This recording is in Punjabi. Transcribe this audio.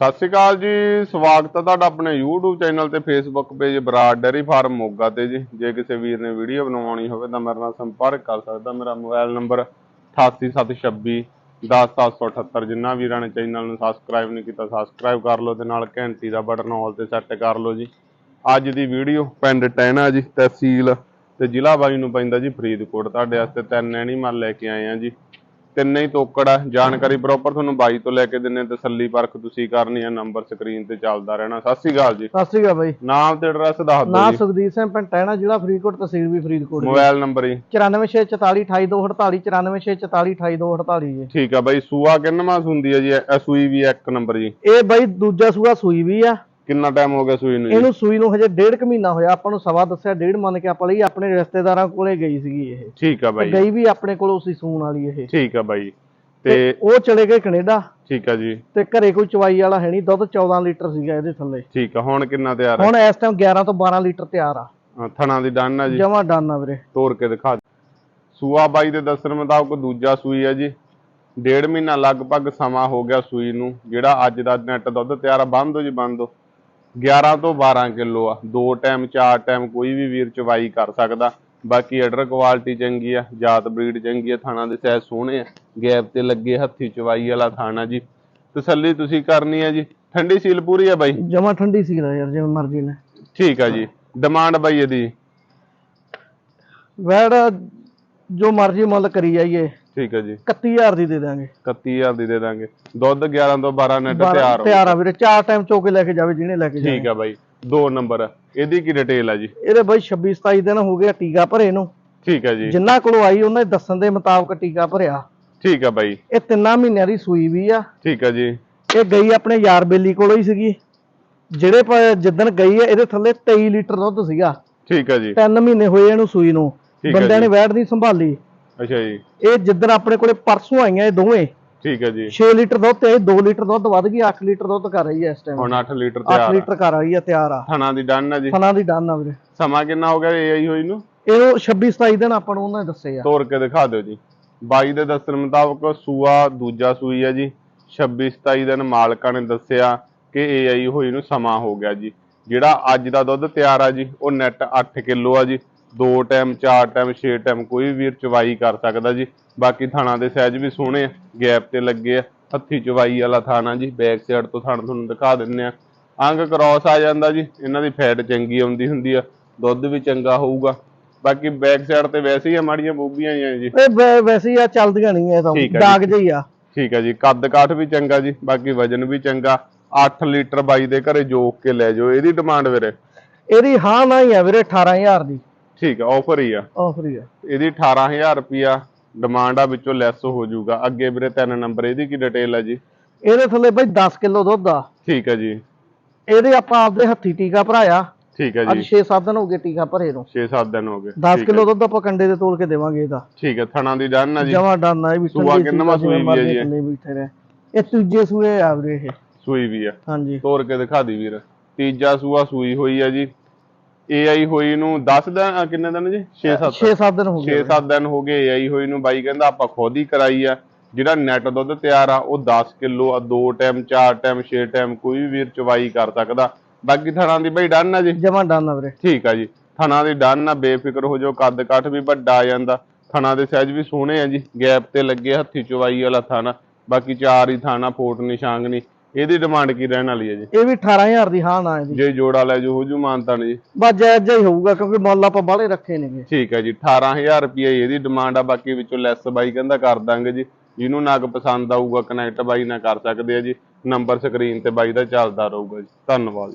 ਸਤਿ ਸ਼੍ਰੀ ਅਕਾਲ ਜੀ, ਸਵਾਗਤ ਹੈ ਤੁਹਾਡਾ ਆਪਣੇ YouTube ਚੈਨਲ ਤੇ Facebook page Brar dairy farm Moga ਤੇ ਜੀ। ਜੇ ਕਿਸੇ ਵੀਰ ਨੇ ਵੀਡੀਓ ਬਣਵਾਉਣੀ ਹੋਵੇ ਤਾਂ ਮੇਰੇ ਨਾਲ ਸੰਪਰਕ ਕਰ ਸਕਦਾ। ਮੇਰਾ ਮੋਬਾਈਲ ਨੰਬਰ 8876 10778 ਜਿੰਨਾ ਵੀਰਾਂ ਨੇ ਚੈਨਲ ਨੂੰ ਸਬਸਕ੍ਰਾਈਬ ਨਹੀਂ ਕੀਤਾ ਸਬਸਕ੍ਰਾਈਬ ਕਰ ਲਓ ਤੇ ਨਾਲ ਘੰਟੀ ਦਾ ਬਟਨ ਆਲ ਤੇ ਸੈੱਟ ਕਰ ਲਓ ਜੀ। ਅੱਜ ਦੀ ਵੀਡੀਓ ਪਿੰਡ ਟੈਣਾ ਜੀ, ਤਹਿਸੀਲ ਤੇ ਜ਼ਿਲ੍ਹਾ ਬਾਈ ਨੂੰ ਪੈਂਦਾ ਜੀ ਫਰੀਦਕੋਟ। ਤੁਹਾਡੇ ਵਾਸਤੇ ਤਿੰਨ ਐਨੀਮਲ ਲੈ ਕੇ ਆਏ ਆ ਜੀ। ਤਿੰਨੇ ਹੀ ਤੋਕੜ ਆ ਜਾਣਕਾਰੀ ਪ੍ਰੋਪਰ ਤੁਹਾਨੂੰ ਬਾਈ ਤੋਂ ਲੈ ਕੇ ਦਿੰਨੇ ਤਸੱਲੀ ਪਰਖ ਤੁਸੀਂ ਕਰਨੀ ਆ ਨੰਬਰ ਸਕਰੀਨ ਤੇ ਚੱਲਦਾ ਰਹਿਣਾ। ਸਤਿ ਸ਼੍ਰੀ ਅਕਾਲ ਜੀ। ਸਤਿ ਸ਼੍ਰੀ ਅਕਾਲ ਬਾਈ। ਨਾਮ ਤੇ ਐਡਰੈਸ ਦੱਸ ਦਿਓ ਜੀ। ਸੁਖਦੀਪ ਸਿੰਘ ਪਿੰਡ ਟਹਿਣਾ ਜ਼ਿਲ੍ਹਾ ਫਰੀਦਕੋਟ ਤਹਿਸੀਲ ਵੀ ਫਰੀਦਕੋਟ ਜੀ। ਮੋਬਾਈਲ ਨੰਬਰ ਜੀ। 9464428248 9464428248 ਜੀ। ਠੀਕ ਆ ਬਾਈ ਸੂਆ ਕਿੰਨਵਾਂ ਹੁੰਦੀ ਹੈ ਜੀ? ਸੂਈ ਵੀ ਆ ਇੱਕ ਨੰਬਰ ਜੀ। ਇਹ ਬਾਈ ਦੂਜਾ ਸੂਆ ਸੂਈ ਵੀ ਆ। ਕਿੰਨਾ ਟਾਈਮ ਹੋ ਗਿਆ ਸੂਈ ਨੂੰ ਜੀ? ਇਹਨੂੰ ਸੂਈ ਨੂੰ ਹਜੇ ਡੇਢ ਕੁ ਮਹੀਨਾ ਹੋਇਆ ਆਪਾਂ ਨੂੰ ਸਵਾ ਦੱਸਿਆ ਡੇਢ ਮੰਨ ਕੇ ਆਪਾਂ ਲਈ ਆਪਣੇ ਰਿਸ਼ਤੇਦਾਰਾਂ ਕੋਲੇ ਗਈ ਸੀਗੀ ਇਹ। ਠੀਕ ਆ ਬਾਈ। ਗਈ ਵੀ ਆਪਣੇ ਕੋਲੋਂ ਸੀ ਸੂਣ ਵਾਲੀ ਇਹ। ਠੀਕ ਆ ਬਾਈ। ਤੇ ਤੇ ਉਹ ਚਲੇ ਗਏ ਕੈਨੇਡਾ। ਠੀਕ ਆ ਜੀ। ਤੇ ਘਰੇ ਕੋਈ ਚਵਾਈ ਵਾਲਾ ਹੈ ਨਹੀਂ ਦੁੱਧ 14 ਲੀਟਰ ਸੀਗਾ ਇਹਦੇ ਥੱਲੇ। ਠੀਕ ਆ ਹੁਣ ਕਿੰਨਾ ਤਿਆਰ ਹੈ ਹੁਣ ਇਸ ਟਾਈਮ 11 ਤੋਂ 12 ਲੀਟਰ ਤਿਆਰ ਆ। ਹਾਂ, ਥਣਾ ਦੀ ਡਨ ਆ ਜੀ। ਜਮਾ ਡਨ ਆ ਵੀਰੇ। ਤੋੜ ਕੇ ਦਿਖਾ ਦਿਓ। ਸੂਆ ਬਾਈ ਦੇ ਦੱਸਣ ਮੁਤਾਬਕ ਦੂਜਾ ਸੂਈ ਹੈ ਜੀ। ਡੇਢ ਮਹੀਨਾ ਲਗਭਗ ਸਮਾਂ ਹੋ ਗਿਆ ਸੂਈ ਨੂੰ ਜਿਹੜਾ ਅੱਜ ਦਾ ਨੈਟ ਦੁੱਧ ਤਿਆਰ ਆ। ਬੰਦ ਹੋ ਜੀ ਬੰਦ ਹੋ। 11 ਤੋਂ 12 ਕਿਲੋ ਆ। ਦੋ ਟਾਈਮ ਚਾਰ ਟਾਈਮ ਕੋਈ ਵੀ ਵੀਰ ਚਵਾਈ ਕਰ ਸਕਦਾ। ਬਾਕੀ ਆਰਡਰ ਕੁਆਲਿਟੀ ਚੰਗੀ ਆ ਜਾਤ ਬਰੀਡ ਚੰਗੀ ਆ ਥਾਣਾ ਦੇ ਸਾਈਜ਼ ਸੋਹਣੇ ਆ। ਗੈਪ ਤੇ ਲੱਗੇ ਹੱਥੀ ਚਵਾਈ ਵਾਲਾ ਥਾਣਾ ਜੀ। ਤਸੱਲੀ ਤੁਸੀਂ ਕਰਨੀ ਆ ਜੀ। ਠੰਡੀ ਸੀਲ ਪੂਰੀ ਆ ਬਾਈ? ਜਮਾ ਠੰਡੀ ਸੀ ਯਾਰ ਜਿਵੇਂ ਮਰਜ਼ੀ ਨੇ। ਠੀਕ ਆ ਜੀ। ਡਿਮਾਂਡ ਬਾਈ ਇਹਦੀ? ਵੈੜ ਜੋ ਮਰਜ਼ੀ ਮੁੱਲ ਕਰੀ ਜਾਈਏ। ਠੀਕ ਆ ਜੀ। 31000 ਦੀ ਦੇ ਦਾਂਗੇ 31000 ਦੀ ਦੇ ਦਾਂਗੇ ਦੁੱਧ 11 ਤੋਂ 12 ਨੈਟ ਤਿਆਰ ਹੋ। ਤਿਆਰ ਆ ਵੀਰੇ ਚਾਰ ਟਾਈਮ ਚੋ ਕੇ ਲੈ ਕੇ ਜਾਵੇ ਜਿਹਨੇ ਲੈ ਕੇ ਜਾਵੇ ਠੀਕ ਆ ਬਾਈ ਦੋ ਨੰਬਰ ਇਹਦੀ ਕੀ ਡਿਟੇਲ ਆ ਜੀ? ਇਹਦੇ ਬਾਈ 26 27 ਦਿਨ ਹੋ ਗਏ ਟੀਕਾ ਭਰੇ ਨੂੰ। ਠੀਕ ਆ ਜੀ। ਜਿੰਨਾ ਕੋਲੋਂ ਆਈ ਉਹਨਾਂ ਦੇ ਦੱਸਣ ਦੇ ਮੁਤਾਬਕ ਟੀਕਾ ਭਰਿਆ। ਠੀਕ ਆ ਬਾਈ। ਇਹ ਤਿੰਨਾਂ ਮਹੀਨਿਆਂ ਦੀ ਸੂਈ ਵੀ ਆ। ਠੀਕ ਆ ਜੀ। ਇਹ ਗਈ ਆਪਣੇ ਯਾਰ ਬੇਲੀ ਕੋਲੋਂ ਹੀ ਸੀਗੀ। ਜਿਹੜੇ ਜਿੱਦਣ ਗਈ ਹੈ ਇਹਦੇ ਥੱਲੇ 23 ਲੀਟਰ ਦੁੱਧ ਸੀਗਾ। ਠੀਕ ਆ ਜੀ। 3 ਮਹੀਨੇ ਹੋਏ ਇਹਨੂੰ ਸੂਈ ਨੂੰ। ਬੰਦਿਆਂ। ਨੇ ਵੈੜ ਨਹੀਂ ਸੰਭਾਲੀ। ਅੱਛਾ ਜੀ। ਇਹ ਜਿੱਦਣ ਆਪਣੇ ਕੋਲੇ ਪਰਸੋਂ ਆਈਆਂ ਇਹ ਦੋਵੇਂ ਠੀਕ ਆ ਜੀ। 6 ਲੀਟਰ ਦੁੱਧ ਤੇ 2 ਲੀਟਰ ਦੁੱਧ ਵੱਧ ਗਈ 8 ਲੀਟਰ ਦੁੱਧ ਕਰ ਰਹੀ ਹੈ ਇਸ ਟਾਈਮ ਹੁਣ 8 ਲੀਟਰ 8 ਤਿਆਰ ਆ। ਲੀਟਰ ਕਰ ਰਹੀ ਹੈ ਤਿਆਰ ਆ। ਥਣਾ ਦੀ ਡਨ ਆ ਜੀ। ਫਨਾਂ ਦੀ ਡਨ ਆ ਵੀਰੇ। ਸਮਾਂ ਕਿੰਨਾ ਹੋ ਗਿਆ ਇਹ ਆਈ ਹੋਈ ਨੂੰ? ਇਹਨੂੰ 26 27 ਦਿਨ ਆਪਾਂ ਨੂੰ ਉਹਨਾਂ ਨੇ ਦੱਸੇ ਆ। ਤੋੜ ਕੇ ਦਿਖਾ ਦਿਓ ਜੀ। ਬਾਈ ਦੇ ਦੱਸਣ ਮੁਤਾਬਕ ਸੂਆ ਦੂਜਾ ਸੂਈ ਆ ਜੀ। 26 27 ਦਿਨ ਮਾਲਕਾਂ ਨੇ ਦੱਸਿਆ ਕਿ ਇਹ ਆਈ ਹੋਈ ਨੂੰ ਸਮਾਂ ਹੋ ਗਿਆ ਜੀ। ਜਿਹੜਾ ਅੱਜ ਦਾ ਦੁੱਧ ਤਿਆਰ ਆ ਜੀ ਉਹ ਨੈਟ 8 ਕਿਲੋ ਆ ਜੀ। ਦੋ ਟਾਈਮ ਚਾਰ ਟਾਈਮ ਛੇ ਟਾਈਮ ਕੋਈ ਵੀ ਵੀਰ ਚਵਾਈ ਕਰ ਸਕਦਾ ਜੀ। ਬਾਕੀ ਥਾਣਾ ਦੇ ਸਾਈਜ਼ ਵੀ ਸੋਹਣੇ ਆ ਗੈਪ ਤੇ ਲੱਗੇ ਆ। ਹੱਥੀ ਚਵਾਈ ਵਾਲਾ ਥਾਣਾ ਜੀ ਬੈਕ ਸਾਈਡ ਤੋਂ ਥਾਣਾ ਤੁਹਾਨੂੰ ਦਿਖਾ ਦਿੰਨੇ ਆ। ਅੰਗ ਕ੍ਰਾਸ ਆ ਜਾਂਦਾ ਜੀ ਇਹਨਾਂ ਦੀ ਫੈਟ ਚੰਗੀ ਆਉਂਦੀ ਹੁੰਦੀ ਆ ਦੁੱਧ ਵੀ ਚੰਗਾ ਹੋਊਗਾ। ਬਾਕੀ ਬੈਕ ਸਾਈਡ ਤੇ ਵੈਸੇ ਹੀ ਆ ਮਾੜੀਆਂ ਬੂਬੀਆਂ ਹੀ ਆ ਜੀ। ਇਹ ਵੈਸੇ ਹੀ ਆ ਚੱਲਦੀਆਂ ਨਹੀਂ ਇਹ ਤਾਂ। ਆ। ਦਾਗ ਜਿਹੀ ਆ। ਠੀਕ ਹੈ ਜੀ ਕੱਦ ਕਾਠ ਵੀ ਚੰਗਾ ਜੀ ਬਾਕੀ ਵਜਨ ਵੀ ਚੰਗਾ। 8 ਲੀਟਰ ਬਾਈ ਦੇ ਘਰੇ ਜੋਕ ਕੇ ਲੈ ਜਾਓ ਇਹਦੀ ਡਿਮਾਂਡ ਵੀਰੇ। ਇਹਦੀ ਹਾਂ ਨਾ ਹੀ ਆ ਵੀਰੇ 18000 ਦੀ। ਠੀਕ ਹੈ ਆਫਰ ਹੀ ਆ। ਆਫਰ ਹੀ ਆ। ਇਹਦੀ 18000 ਰੁਪਿਆ ਡਿਮਾਂਡ ਆ ਵਿੱਚੋਂ ਲੈਸ ਹੋ ਜਾਊਗਾ। ਅੱਗੇ ਵੀਰੇ ਤਿੰਨ ਨੰਬਰ ਇਹਦੀ ਕੀ ਡਿਟੇਲ ਆ ਜੀ? ਇਹਦੇ ਥੱਲੇ ਬਈ 10 ਕਿਲੋ ਦੁੱਧ ਆ। ਠੀਕ ਹੈ ਜੀ। ਇਹਦੇ ਆਪਾਂ ਆਪਦੇ ਹੱਥੀ ਟੀਕਾ ਭਰਾਇਆ। ਠੀਕ ਹੈ ਅੱਜ ਜੀ 6-7 ਦਿਨ ਹੋ ਗਏ ਟੀਕਾ ਭਰੇ ਨੂੰ। 6-7 ਦਿਨ ਹੋ ਗਏ। 10 ਠੀਕ ਕਿਲੋ ਹੈ। ਦੁੱਧ ਆਪਾਂ ਕੰਡੇ ਦੇ ਤੋਲ ਕੇ ਦੇਵਾਂਗੇ ਇਹਦਾ। ਠੀਕ ਹੈ ਥਣਾ ਦੀ ਡਨ ਆ ਜੀ। ਜਮਾ ਡਨ ਆ ਇਹ ਵੀ ਸੂਆ ਜਿਵੇਂ ਸੂਈ ਵੀ ਆ ਜੀ। ਬੈਠੇ ਰਹੇ ਇਹ ਤੀਜੇ ਸੂਏ ਆ ਵੀਰੇ ਇਹ। ਸੂਈ ਵੀ ਆ। ਹਾਂਜੀ। ਤੋੜ ਕੇ ਦਿਖਾ ਦੀ ਵੀਰ। ਤੀਜਾ ਸੂਆ ਸੂਈ ਹੋਈ ਆ ਜੀ। ਏਆਈ ਹੋਈ ਨੂੰ 10 ਦਿਨ ਕਿੰਨੇ ਦਿਨ ਜੀ? 6-7 6-7 ਦਿਨ ਹੋ ਗਏ 6-7 ਦਿਨ ਹੋ ਗਏ ਆਈ ਹੋਈ ਨੂੰ। ਬਾਈ ਕਹਿੰਦਾ ਆਪਾਂ ਖੁਦ ਹੀ ਕਰਾਈ ਆ। ਜਿਹੜਾ ਨੈਟ ਦੁੱਧ ਤਿਆਰ ਆ ਉਹ 10 ਕਿਲੋ ਆ ਦੋ ਟਾਈਮ ਚਾਰ ਟਾਈਮ ਛੇ ਟਾਈਮ ਕੋਈ ਵੀ ਵੀਰ ਚਵਾਈ ਕਰ ਸਕਦਾ। ਬਾਕੀ ਥਣਾ ਦੀ ਬਾਈ ਡਨ ਆ ਜੀ? ਜਮਾ ਡਨ ਆ ਵੀਰੇ। ਠੀਕ ਆ ਜੀ। ਥਣਾ ਦੀ ਡਨ ਆ ਬੇਫਿਕਰ ਹੋ ਜਾਓ ਕੱਦ ਕਾਠ ਵੀ ਵੱਡਾ ਆ ਜਾਂਦਾ। ਥਣਾ ਦੇ ਸਾਈਜ਼ ਵੀ ਸੋਹਣੇ ਆ ਜੀ। ਗੈਪ ਤੇ ਲੱਗੇ ਹੱਥੀ ਚਵਾਈ ਵਾਲਾ ਥਾਣਾ। ਬਾਕੀ ਚਾਰ ਹੀ ਥਾਣਾ ਫੋਟ ਨਿਸ਼ਾਂਗ ਨਹੀਂ ਇਹਦੀ ਡਿਮਾਂਡ ਕੀ ਰਹਿਣ ਵਾਲੀ ਹੈ ਜੀ? ਇਹ ਵੀ 18000 ਦੀ ਹਾਂ ਨਾ ਇਹਦੀ ਜੇ। ਜੋੜਾ ਲੈ ਜੋ ਹੋ ਜੂ ਮਾਨਤਾ ਨੇ ਜੀ। ਬਸ ਜਾਇਜ਼ ਹੀ ਹੋਊਗਾ ਕਿਉਂਕਿ ਮੁੱਲ ਆਪਾਂ ਬਾਹਲੇ ਰੱਖੇ ਨੇਗੇ ਠੀਕ ਹੈ ਜੀ 18000 ਰੁਪਏ ਇਹਦੀ ਡਿਮਾਂਡ ਆ ਬਾਕੀ ਵਿੱਚੋਂ ਲੈਸ ਬਾਈ ਕਹਿੰਦਾ ਕਰ ਦਾਂਗੇ ਜੀ। ਜਿਹਨੂੰ ਨਗ ਪਸੰਦ ਆਊਗਾ ਕਨੈਕਟ ਬਾਈ ਨਾਲ ਕਰ ਸਕਦੇ ਆ ਜੀ। ਨੰਬਰ ਸਕਰੀਨ ਤੇ ਬਾਈ ਦਾ ਚੱਲਦਾ ਰਹੂਗਾ ਜੀ। ਧੰਨਵਾਦ